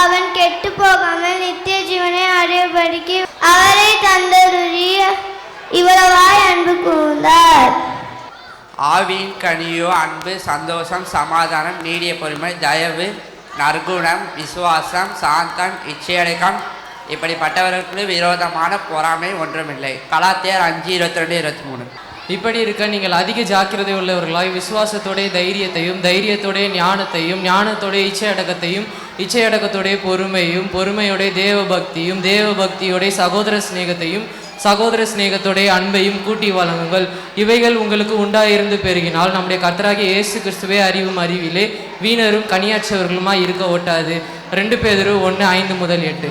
அவன் கெட்டு போகாமல் நித்திய ஜீவனை அடையபடிக்கு அவரை தந்தருளி இவ்வளவாய் அன்பு கூர்ந்தார். ஆவியின் கனியோ அன்பு சந்தோஷம் சமாதானம் நீடிய பொறுமை தயவு நற்குணம் விசுவாசம் சாந்தம் இச்சையடக்கம் இப்படிப்பட்டவர்களுக்கு விரோதமான பொறாமை ஒன்றுமில்லை. கலாத்தியர் அஞ்சு இருபத்தி ரெண்டு இருபத்தி மூணு. இப்படி இருக்க நீங்கள் அதிக ஜாக்கிரதை உள்ளவர்களாய் விசுவாசத்தோடைய தைரியத்தையும் தைரியத்தோடைய ஞானத்தையும் ஞானத்தோடைய இச்சையடக்கத்தையும் இச்சையடக்கத்துடைய பொறுமையும் பொறுமையுடைய தேவ பக்தியும் தேவ சகோதர சிநேகத்தையும் சகோதர சிநேகத்தோடைய அன்பையும் கூட்டி வழங்குங்கள். இவைகள் உங்களுக்கு உண்டாயிருந்து பெருகினால் நம்முடைய கர்த்தராகி இயேசு கிறிஸ்துவே அறிவும் அறிவிலே வீணரும் கனியாற்றவர்களுமாய் இருக்க ஒட்டாது. ரெண்டு பேரும் ஒன்று ஐந்து முதல் எட்டு.